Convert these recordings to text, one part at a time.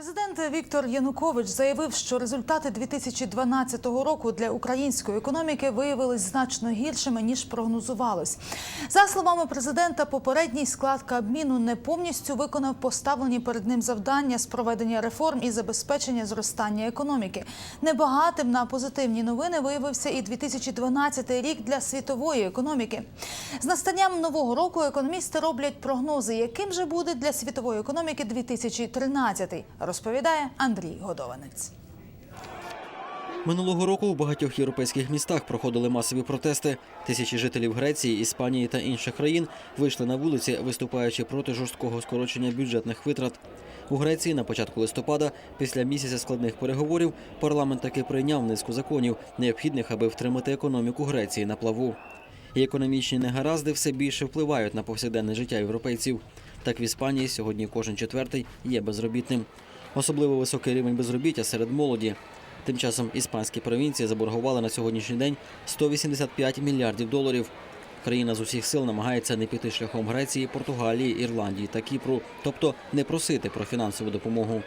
Президент Віктор Янукович заявив, що результати 2012 року для української економіки виявились значно гіршими ніж прогнозувалось. За словами президента, попередній склад Кабміну не повністю виконав поставлені перед ним завдання з проведення реформ і забезпечення зростання економіки. Небагатим на позитивні новини виявився і 2012 рік для світової економіки. З настанням нового року економісти роблять прогнози, яким же буде для світової економіки 2013, розповідає Андрій Годованець. Минулого року у багатьох європейських містах проходили масові протести. Тисячі жителів Греції, Іспанії та інших країн вийшли на вулиці, виступаючи проти жорсткого скорочення бюджетних витрат. У Греції на початку листопада, після місяця складних переговорів, парламент таки прийняв низку законів, необхідних, аби втримати економіку Греції на плаву. І економічні негаразди все більше впливають на повсякденне життя європейців. Так в Іспанії сьогодні кожен четвертий є безробітним. Особливо високий рівень безробіття серед молоді. Тим часом іспанські провінції заборгували на сьогоднішній день 185 мільярдів доларів. Країна з усіх сил намагається не піти шляхом Греції, Португалії, Ірландії та Кіпру, тобто не просити про фінансову допомогу.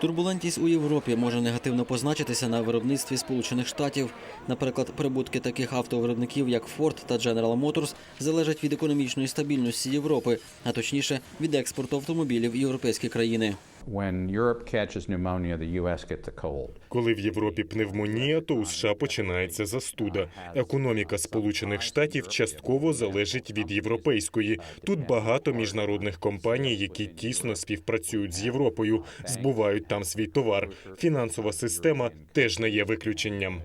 Турбулентність у Європі може негативно позначитися на виробництві Сполучених Штатів. Наприклад, прибутки таких автовиробників, як Ford та General Motors, залежать від економічної стабільності Європи, а точніше від експорту автомобілів європейські країни. Коли в Європі пневмонія, то у США починається застуда. Економіка Сполучених Штатів частково залежить від європейської. Тут багато міжнародних компаній, які тісно співпрацюють з Європою, збувають там свій товар. Фінансова система теж не є виключенням.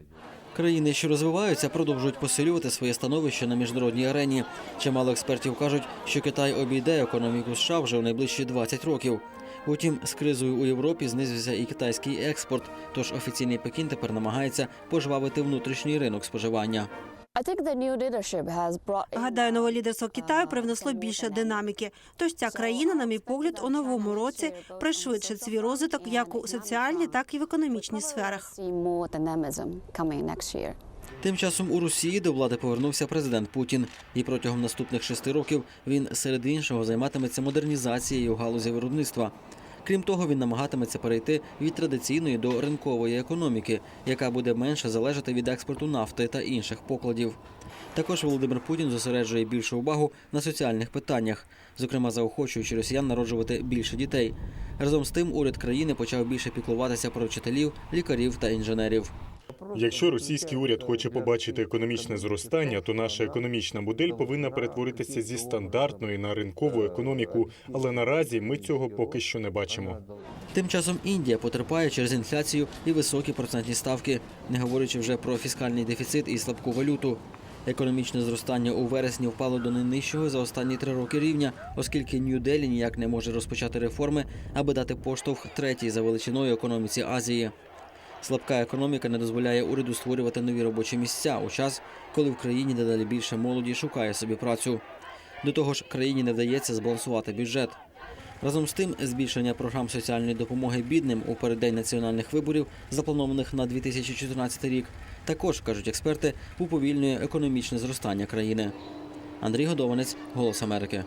Країни, що розвиваються, продовжують посилювати своє становище на міжнародній арені. Чимало експертів кажуть, що Китай обійде економіку США вже у найближчі 20 років. Утім, з кризою у Європі знизився і китайський експорт. Тож офіційний Пекін тепер намагається пожвавити внутрішній ринок споживання. I think the new leadership has brought Гадаю, нове лідерство Китаю привнесло більше динаміки. Тож ця країна, на мій погляд, у новому році пришвидшить свій розвиток як у соціальній, так і в економічній сферах. Тим часом у Росії до влади повернувся президент Путін, і протягом наступних шести років він серед іншого займатиметься модернізацією галузі виробництва. Крім того, він намагатиметься перейти від традиційної до ринкової економіки, яка буде менше залежати від експорту нафти та інших покладів. Також Володимир Путін зосереджує більшу увагу на соціальних питаннях, зокрема заохочуючи росіян народжувати більше дітей. Разом з тим, уряд країни почав більше піклуватися про вчителів, лікарів та інженерів. Якщо російський уряд хоче побачити економічне зростання, то наша економічна модель повинна перетворитися зі стандартної на ринкову економіку. Але наразі ми цього поки що не бачимо. Тим часом Індія потерпає через інфляцію і високі процентні ставки, не говорячи вже про фіскальний дефіцит і слабку валюту. Економічне зростання у вересні впало до найнижчого за останні три роки рівня, оскільки Нью-Делі ніяк не може розпочати реформи, аби дати поштовх третій за величиною економіці Азії. Слабка економіка не дозволяє уряду створювати нові робочі місця у час, коли в країні дедалі більше молоді шукає собі працю. До того ж, країні не вдається збалансувати бюджет. Разом з тим, збільшення програм соціальної допомоги бідним у переддень національних виборів, запланованих на 2014 рік, також кажуть експерти, уповільнює економічне зростання країни. Андрій Годованець, Голос Америки.